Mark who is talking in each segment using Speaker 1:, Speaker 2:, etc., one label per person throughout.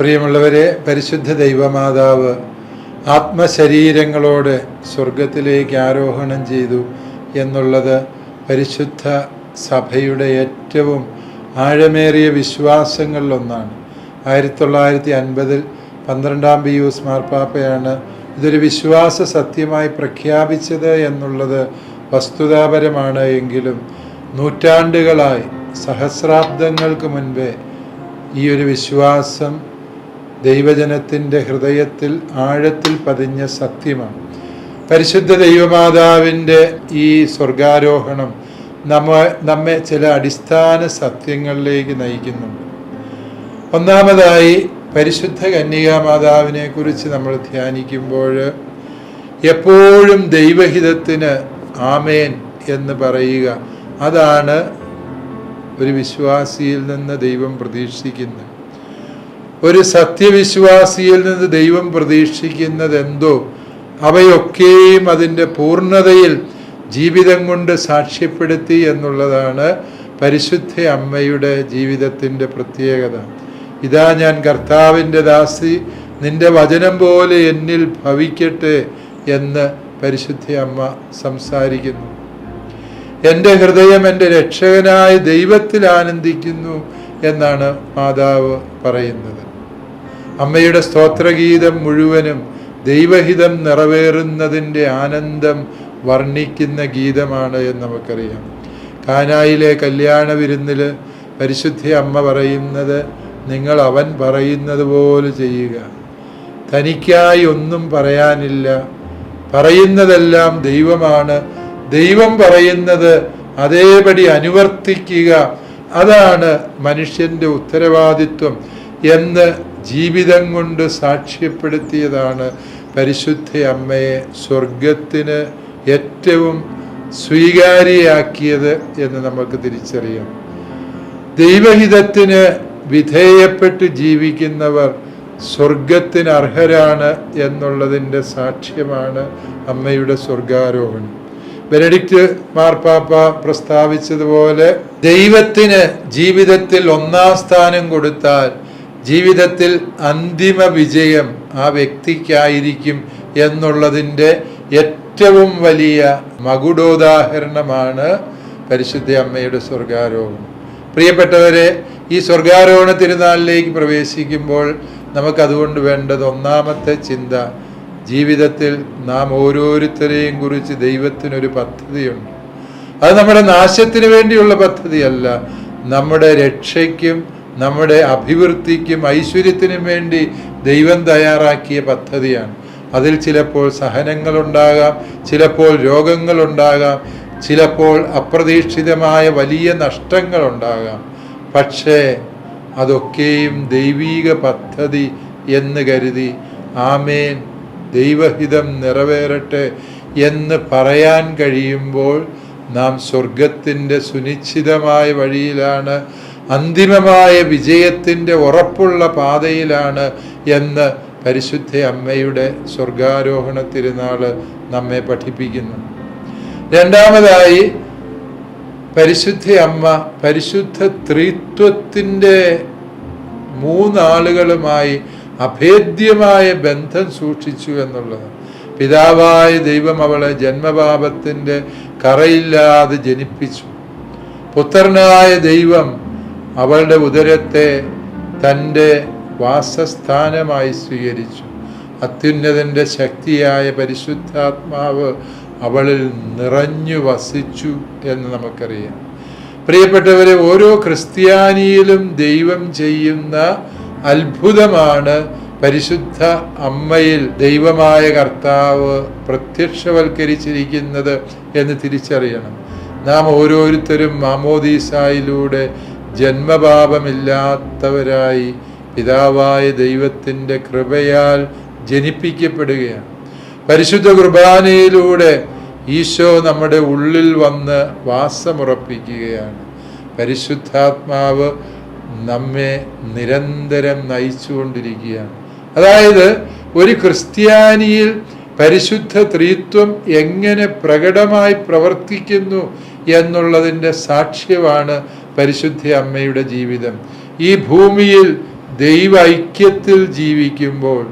Speaker 1: പ്രിയമുള്ളവരെ പരിശുദ്ധ ദൈവമാതാവ് ആത്മശരീരങ്ങളോട് സ്വർഗത്തിലേക്ക് ആരോഹണം ചെയ്തു എന്നുള്ളത് പരിശുദ്ധ സഭയുടെ ഏറ്റവും ആഴമേറിയ വിശ്വാസങ്ങളിലൊന്നാണ്. ആയിരത്തി തൊള്ളായിരത്തി അൻപതിൽ പന്ത്രണ്ടാം പിയൂസ് മാർപ്പാപ്പയാണ് ഇതൊരു വിശ്വാസ സത്യമായി പ്രഖ്യാപിച്ചത് എന്നുള്ളത് വസ്തുതാപരമാണ് എങ്കിലും നൂറ്റാണ്ടുകളായി സഹസ്രാബ്ദങ്ങൾക്ക് മുൻപേ ഈ ഒരു വിശ്വാസം ദൈവജനത്തിന്റെ ഹൃദയത്തിൽ ആഴത്തിൽ പതിഞ്ഞ സത്യമാണ്. പരിശുദ്ധ ദൈവമാതാവിന്റെ ഈ സ്വർഗാരോഹണം നമ്മ നമ്മെ ചില അടിസ്ഥാന സത്യങ്ങളിലേക്ക് നയിക്കുന്നുണ്ട്. ഒന്നാമതായി പരിശുദ്ധ കന്യകാമാതാവിനെ കുറിച്ച് നമ്മൾ ധ്യാനിക്കുമ്പോൾ എപ്പോഴും ദൈവഹിതത്തിന് ആമേൻ എന്ന് പറയുക. അതാണ് ഒരു വിശ്വാസിയിൽ നിന്ന് ദൈവം പ്രതീക്ഷിക്കുന്നത്. ഒരു സത്യവിശ്വാസിയിൽ നിന്ന് ദൈവം പ്രതീക്ഷിക്കുന്നത് എന്തോ അവയൊക്കെയും അതിന്റെ പൂർണതയിൽ ജീവിതം കൊണ്ട് സാക്ഷ്യപ്പെടുത്തി എന്നുള്ളതാണ് പരിശുദ്ധ അമ്മയുടെ ജീവിതത്തിന്റെ പ്രത്യേകത. ഇതാ ഞാൻ കർത്താവിന്റെ ദാസി നിന്റെ വചനം പോലെ എന്നിൽ ഭവിക്കട്ടെ എന്ന് പരിശുദ്ധ അമ്മ സംസാരിക്കുന്നു. എന്റെ ഹൃദയം എന്റെ രക്ഷകനായ ദൈവത്തിൽ ആനന്ദിക്കുന്നു എന്നാണ് മാതാവ് പറയുന്നത്. അമ്മയുടെ സ്തോത്രഗീതം മുഴുവനും ദൈവഹിതം നിറവേറുന്നതിന്റെ ആനന്ദം വർണിക്കുന്ന ഗീതമാണ് എന്ന് നമുക്കറിയാം. കാനായിലെ കല്യാണ വിരുന്നിൽ പരിശുദ്ധ അമ്മ പറയുന്നത് നിങ്ങൾ അവൻ പറയുന്നത് പോലെ ചെയ്യുക. തനിക്കായി ഒന്നും പറയാനില്ല. പറയുന്നതെല്ലാം ദൈവമാണ്. ദൈവം പറയുന്നത് അതേപടി അനുവർത്തിക്കുക. അതാണ് മനുഷ്യന്റെ ഉത്തരവാദിത്വം എന്ന് ജീവിതം കൊണ്ട് സാക്ഷ്യപ്പെടുത്തിയതാണ് പരിശുദ്ധ അമ്മയെ സ്വർഗത്തിന് ഏറ്റവും സ്വീകാര്യയാക്കിയത് എന്ന് നമുക്ക് തിരിച്ചറിയാം. ദൈവഹിതത്തിന് വിധേയപ്പെട്ട് ജീവിക്കുന്നവർ സ്വർഗത്തിന് അർഹരാണ് എന്നുള്ളതിന്റെ സാക്ഷ്യമാണ് അമ്മയുടെ സ്വർഗാരോഹണം. ബെനഡിക്റ്റ് മാർപ്പാപ്പ പ്രസ്താവിച്ചതുപോലെ ദൈവത്തിന് ജീവിതത്തിൽ ഒന്നാം സ്ഥാനം കൊടുത്താൽ ജീവിതത്തിൽ അന്തിമ വിജയം ആ വ്യക്തിക്കായിരിക്കും എന്നുള്ളതിന്റെ ഏറ്റവും വലിയ മകുടോദാഹരണമാണ് പരിശുദ്ധ അമ്മയുടെ സ്വർഗാരോഹണം. പ്രിയപ്പെട്ടവരെ ഈ സ്വർഗാരോഹണ തിരുനാളിലേക്ക് പ്രവേശിക്കുമ്പോൾ നമുക്കതുകൊണ്ട് വേണ്ടത് ഒന്നാമത്തെ ചിന്ത ജീവിതത്തിൽ നാം ഓരോരുത്തരെയും കുറിച്ച് ദൈവത്തിനൊരു പദ്ധതിയുണ്ട്. അത് നമ്മുടെ നാശത്തിന് വേണ്ടിയുള്ള പദ്ധതിയല്ല നമ്മുടെ രക്ഷയ്ക്കും നമ്മുടെ അഭിവൃദ്ധിക്കും ഐശ്വര്യത്തിനും വേണ്ടി ദൈവം തയ്യാറാക്കിയ പദ്ധതിയാണ്. അതിൽ ചിലപ്പോൾ സഹനങ്ങളുണ്ടാകാം ചിലപ്പോൾ രോഗങ്ങളുണ്ടാകാം ചിലപ്പോൾ അപ്രതീക്ഷിതമായ വലിയ നഷ്ടങ്ങളുണ്ടാകാം. പക്ഷേ അതൊക്കെയും ദൈവീക പദ്ധതി എന്ന് കരുതി ആമേൻ. ദൈവഹിതം നിറവേറട്ടെ എന്ന് പറയാൻ കഴിയുമ്പോൾ നാം സ്വർഗത്തിന്റെ സുനിശ്ചിതമായ വഴിയിലാണ് അന്തിമമായ വിജയത്തിന്റെ ഉറപ്പുള്ള പാതയിലാണ് എന്ന് പരിശുദ്ധ അമ്മയുടെ സ്വർഗാരോഹണ തിരുനാൾ നമ്മെ പഠിപ്പിക്കുന്നു. രണ്ടാമതായി പരിശുദ്ധ അമ്മ പരിശുദ്ധ ത്രിത്വത്തിന്റെ മൂന്നാളുകളുമായി അഭേദ്യമായ ബന്ധം സൂക്ഷിച്ചു എന്നുള്ളത്. പിതാവായ ദൈവം അവളെ ജന്മപാപത്തിന്റെ കറയില്ലാതെ ജനിപ്പിച്ചു. പുത്രനായ ദൈവം അവളുടെ ഉദരത്തെ തന്റെ വാസസ്ഥാനമായി സ്വീകരിച്ചു. അത്യുന്നതന്റെ ശക്തിയായ പരിശുദ്ധാത്മാവ് അവളിൽ നിറഞ്ഞു വസിച്ചു എന്ന് നമുക്കറിയാം. പ്രിയപ്പെട്ടവരെ ഓരോ ക്രിസ്ത്യാനിയിലും ദൈവം ചെയ്യുന്ന അത്ഭുതമാണ് പരിശുദ്ധ അമ്മയിൽ ദൈവമായ കർത്താവ് പ്രത്യക്ഷവൽക്കരിച്ചിരിക്കുന്നത് എന്ന് തിരിച്ചറിയണം നാം ഓരോരുത്തരും മാമോദീസായിലൂടെ ജന്മപാപമില്ലാത്തവരായി പിതാവായ ദൈവത്തിന്റെ കൃപയാൽ ജനിപ്പിക്കപ്പെടുകയാണ്. പരിശുദ്ധ കുർബാനയിലൂടെ ഈശോ നമ്മുടെ ഉള്ളിൽ വന്ന് വാസമുറപ്പിക്കുകയാണ്. പരിശുദ്ധാത്മാവ് നമ്മെ നിരന്തരം നയിച്ചുകൊണ്ടിരിക്കുകയാണ്. അതായത് ഒരു ക്രിസ്ത്യാനിയിൽ പരിശുദ്ധ ത്രീത്വം എങ്ങനെ പ്രകടമായി പ്രവർത്തിക്കുന്നു എന്നുള്ളതിന്റെ സാക്ഷ്യമാണ് പരിശുദ്ധ അമ്മയുടെ ജീവിതം. ഈ ഭൂമിയിൽ ദൈവൈക്യത്തിൽ ജീവിക്കുമ്പോൾ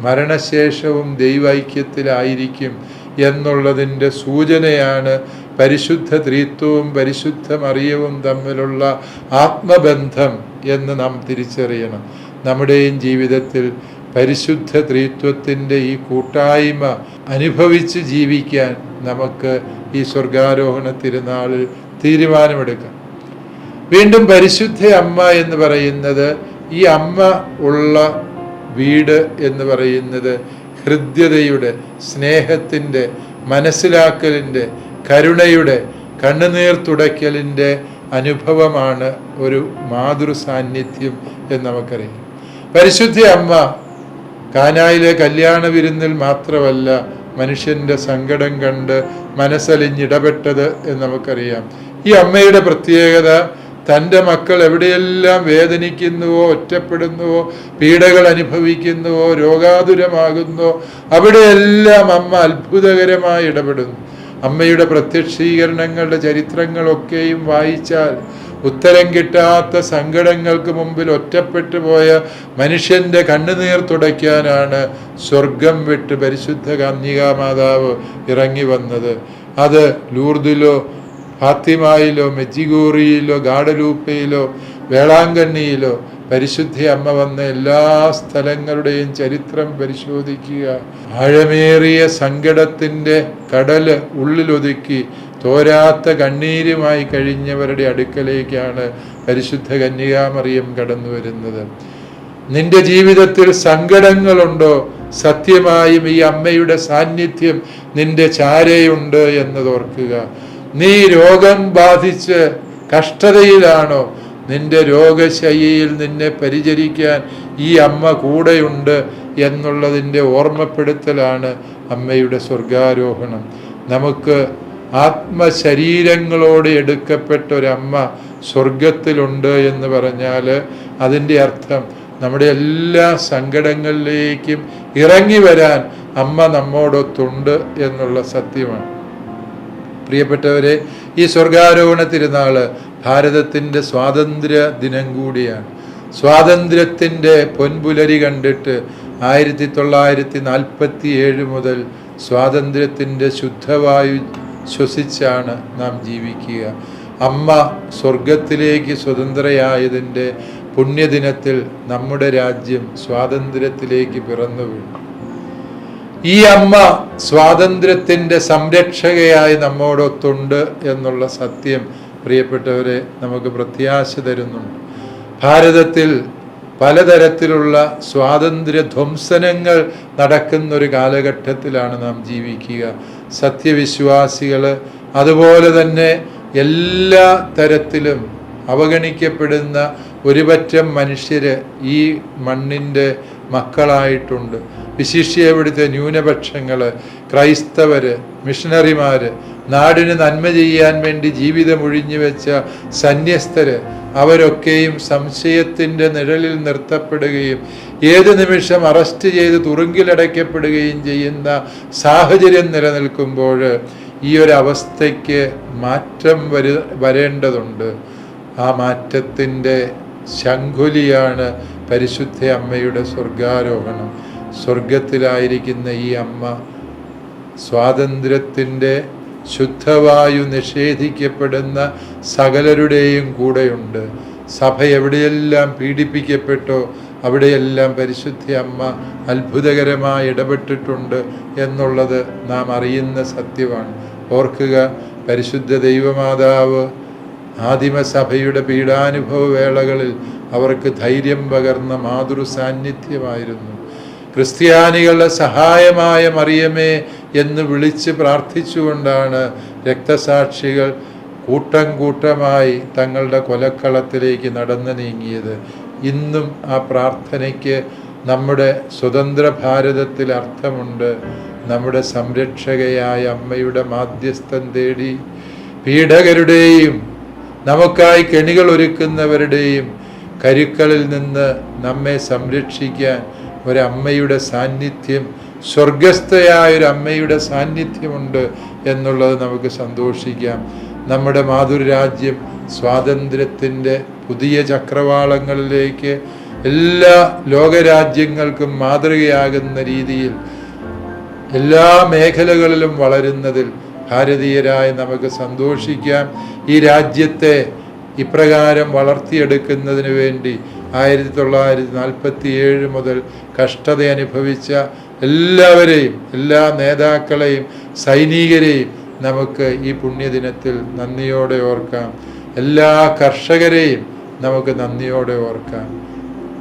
Speaker 1: മരണശേഷവും ദൈവൈക്യത്തിലായിരിക്കും എന്നുള്ളതിന്റെ സൂചനയാണ് പരിശുദ്ധ ത്രീത്വവും പരിശുദ്ധ മറിയവും തമ്മിലുള്ള ആത്മബന്ധം എന്ന് നാം തിരിച്ചറിയണം. നമ്മുടെയും ജീവിതത്തിൽ പരിശുദ്ധ ത്രീത്വത്തിന്റെ ഈ കൂട്ടായ്മ അനുഭവിച്ച് ജീവിക്കാൻ നമുക്ക് ഈ സ്വർഗാരോഹണ തിരുനാളിൽ തീരുമാനമെടുക്കാം. വീണ്ടും പരിശുദ്ധ അമ്മ എന്ന് പറയുന്നത് ഈ അമ്മ ഉള്ള വീട് എന്ന് പറയുന്നത് ഹൃദ്യതയുടെ സ്നേഹത്തിന്റെ മനസ്സിലാക്കലിന്റെ കരുണയുടെ കണ്ണുനീർ തുടയ്ക്കലിന്റെ അനുഭവമാണ് ഒരു മാതൃ സാന്നിധ്യം എന്ന് നമുക്കറിയാം. പരിശുദ്ധ അമ്മ കാനായിലെ കല്യാണ വിരുന്നിൽ മാത്രമല്ല മനുഷ്യന്റെ സങ്കടം കണ്ട് മനസ്സലിഞ്ഞിടപെട്ടത് എന്ന് നമുക്കറിയാം. ഈ അമ്മയുടെ പ്രത്യേകത തന്റെ മക്കൾ എവിടെയെല്ലാം വേദനിക്കുന്നുവോ ഒറ്റപ്പെടുന്നുവോ പീഡകൾ അനുഭവിക്കുന്നുവോ രോഗാതുരമാകുന്നോ അവിടെയെല്ലാം അമ്മ അത്ഭുതകരമായി ഇടപെടുന്നു. അമ്മയുടെ പ്രത്യക്ഷീകരണങ്ങളുടെ ചരിത്രങ്ങളൊക്കെയും വായിച്ചാൽ ഉത്തരം കിട്ടാത്ത സങ്കടങ്ങൾക്ക് മുമ്പിൽ ഒറ്റപ്പെട്ടു പോയ മനുഷ്യന്റെ കണ്ണുനീർ തുടയ്ക്കാനാണ് സ്വർഗം വിട്ട് പരിശുദ്ധ കന്യകാ മാതാവ് ഇറങ്ങി വന്നത്. അത് ലൂർദിലോ ഫാത്തിമായിലോ മെജിഗോറിയിലോ ഗാഡലൂപ്പയിലോ വേളാങ്കണ്ണിയിലോ പരിശുദ്ധി അമ്മ വന്ന എല്ലാ സ്ഥലങ്ങളുടെയും ചരിത്രം പരിശോധിക്കുക. ആഴമേറിയ സങ്കടത്തിന്റെ കടൽ ഉള്ളിലൊതുക്കി തോരാത്ത കണ്ണീരുമായി കഴിഞ്ഞവരുടെ അടുക്കലേക്കാണ് പരിശുദ്ധ കന്യകാമറിയം കടന്നു വരുന്നത്. നിന്റെ ജീവിതത്തിൽ സങ്കടങ്ങളുണ്ടോ? സത്യമായും ഈ അമ്മയുടെ സാന്നിധ്യം നിന്റെ ചാരയുണ്ട് എന്നതോർക്കുക നീ രോഗം ബാധിച്ച് കഷ്ടതയിലാണോ? നിന്റെ രോഗശയ്യയിൽ നിന്നെ പരിചരിക്കാൻ ഈ അമ്മ കൂടെയുണ്ട് എന്നുള്ളതിന്റെ ഓർമ്മപ്പെടുത്തലാണ് അമ്മയുടെ സ്വർഗാരോഹണം നമുക്ക് ആത്മശരീരങ്ങളോട് എടുക്കപ്പെട്ട ഒരമ്മ സ്വർഗത്തിലുണ്ട് എന്ന് പറഞ്ഞാൽ അതിന്റെ അർത്ഥം നമ്മുടെ എല്ലാ സങ്കടങ്ങളിലേക്കും ഇറങ്ങി വരാൻ അമ്മ നമ്മോടൊത്തുണ്ട് എന്നുള്ള സത്യമാണ്. പ്രിയപ്പെട്ടവരെ ഈ സ്വർഗാരോഹണ തിരുനാൾ ഭാരതത്തിന്റെ സ്വാതന്ത്ര്യ ദിനം കൂടിയാണ്. സ്വാതന്ത്ര്യത്തിന്റെ പൊൻപുലരി കണ്ടിട്ട് ആയിരത്തി തൊള്ളായിരത്തി നാൽപ്പത്തി ഏഴ് മുതൽ സ്വാതന്ത്ര്യത്തിന്റെ ശുദ്ധവായു ശ്വസിച്ചാണ് നാം ജീവിക്കുക. അമ്മ സ്വർഗത്തിലേക്ക് സ്വതന്ത്രയായതിന്റെ പുണ്യദിനത്തിൽ നമ്മുടെ രാജ്യം സ്വാതന്ത്ര്യത്തിലേക്ക് പിറന്നു വീണു. ഈ അമ്മ സ്വാതന്ത്ര്യത്തിന്റെ സംരക്ഷകയായി നമ്മോടൊത്തുണ്ട് എന്നുള്ള സത്യം പ്രിയപ്പെട്ടവരെ നമുക്ക് പ്രത്യാശ തരുന്നുണ്ട്. ഭാരതത്തിൽ പലതരത്തിലുള്ള സ്വാതന്ത്ര്യ ധ്വംസനങ്ങൾ നടക്കുന്ന ഒരു കാലഘട്ടത്തിലാണ് നാം ജീവിക്കുക. സത്യവിശ്വാസികൾ അതുപോലെ തന്നെ എല്ലാ തരത്തിലും അവഗണിക്കപ്പെടുന്ന ഒരുപറ്റം മനുഷ്യര് ഈ മണ്ണിന്റെ മക്കളായിട്ടുണ്ട്. വിശിഷ്യ ഇവിടുത്തെ ന്യൂനപക്ഷങ്ങൾ ക്രൈസ്തവര് മിഷണറിമാര് നാടിന് നന്മ ചെയ്യാൻ വേണ്ടി ജീവിതം ഒഴിഞ്ഞു വെച്ച സന്യസ്തര് അവരൊക്കെയും സംശയത്തിന്റെ നിഴലിൽ നിർത്തപ്പെടുകയും ഏത് നിമിഷം അറസ്റ്റ് ചെയ്ത് തുറുങ്കിലടയ്ക്കപ്പെടുകയും ചെയ്യുന്ന സാഹചര്യം നിലനിൽക്കുമ്പോൾ ഈ ഒരു അവസ്ഥയ്ക്ക് മാറ്റം വരു വരേണ്ടതുണ്ട്. ആ മാറ്റത്തിന്റെ ശംഖുലിയാണ് പരിശുദ്ധ അമ്മയുടെ സ്വർഗാരോഹണം സ്വർഗത്തിലായിരിക്കുന്ന ഈ അമ്മ സ്വാതന്ത്ര്യത്തിന്റെ ശുദ്ധവായു നിഷേധിക്കപ്പെടുന്ന സകലരുടെയും കൂടെയുണ്ട്. സഭ എവിടെയെല്ലാം പീഡിപ്പിക്കപ്പെട്ടോ അവിടെയെല്ലാം പരിശുദ്ധ അമ്മ അത്ഭുതകരമായി ഇടപെട്ടിട്ടുണ്ട് എന്നുള്ളത് നാം അറിയുന്ന സത്യമാണ്. ഓർക്കുക പരിശുദ്ധ ദൈവമാതാവ് ആദിമസഭയുടെ പീഡാനുഭവ വേളകളിൽ അവർക്ക് ധൈര്യം പകർന്ന മാതൃ സാന്നിധ്യമായിരുന്നു ക്രിസ്ത്യാനികളുടെ സഹായമായ മറിയമേ എന്ന് വിളിച്ച് പ്രാർത്ഥിച്ചുകൊണ്ടാണ് രക്തസാക്ഷികൾ കൂട്ടം കൂട്ടമായി തങ്ങളുടെ കൊലക്കളത്തിലേക്ക് നടന്നു നീങ്ങിയത്. ഇന്നും ആ പ്രാർത്ഥനയ്ക്ക് നമ്മുടെ സ്വതന്ത്ര ഭാരതത്തിൽ അർത്ഥമുണ്ട്. നമ്മുടെ സംരക്ഷകയായ അമ്മയുടെ മാധ്യസ്ഥം തേടി പീഡകരുടെയും നമുക്കായി കെണികൾ ഒരുക്കുന്നവരുടെയും കരുക്കളിൽ നിന്ന് നമ്മെ സംരക്ഷിക്കാൻ ഒരമ്മയുടെ സാന്നിധ്യം സ്വർഗസ്ഥയായ ഒരു അമ്മയുടെ സാന്നിധ്യമുണ്ട് എന്നുള്ളത് നമുക്ക് സന്തോഷിക്കാം. നമ്മുടെ മാതൃരാജ്യം സ്വാതന്ത്ര്യത്തിന്റെ പുതിയ ചക്രവാളങ്ങളിലേക്ക് എല്ലാ ലോകരാജ്യങ്ങൾക്കും മാതൃകയാകുന്ന രീതിയിൽ എല്ലാ മേഖലകളിലും വളരുന്നതിൽ ഭാരതീയരായി നമുക്ക് സന്തോഷിക്കാം. ഈ രാജ്യത്തെ ഇപ്രകാരം വളർത്തിയെടുക്കുന്നതിന് വേണ്ടി ആയിരത്തി തൊള്ളായിരത്തി നാൽപ്പത്തി ഏഴ് മുതൽ കഷ്ടത അനുഭവിച്ച എല്ലാവരെയും എല്ലാ നേതാക്കളെയും സൈനികരെയും നമുക്ക് ഈ പുണ്യദിനത്തിൽ നന്ദിയോടെ ഓർക്കാം. എല്ലാ കർഷകരെയും നമുക്ക് നന്ദിയോടെ ഓർക്കാം.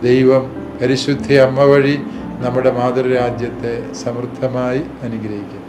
Speaker 1: ദൈവം പരിശുദ്ധി അമ്മ വഴി നമ്മുടെ മാതൃരാജ്യത്തെ സമൃദ്ധമായി അനുഗ്രഹിക്കും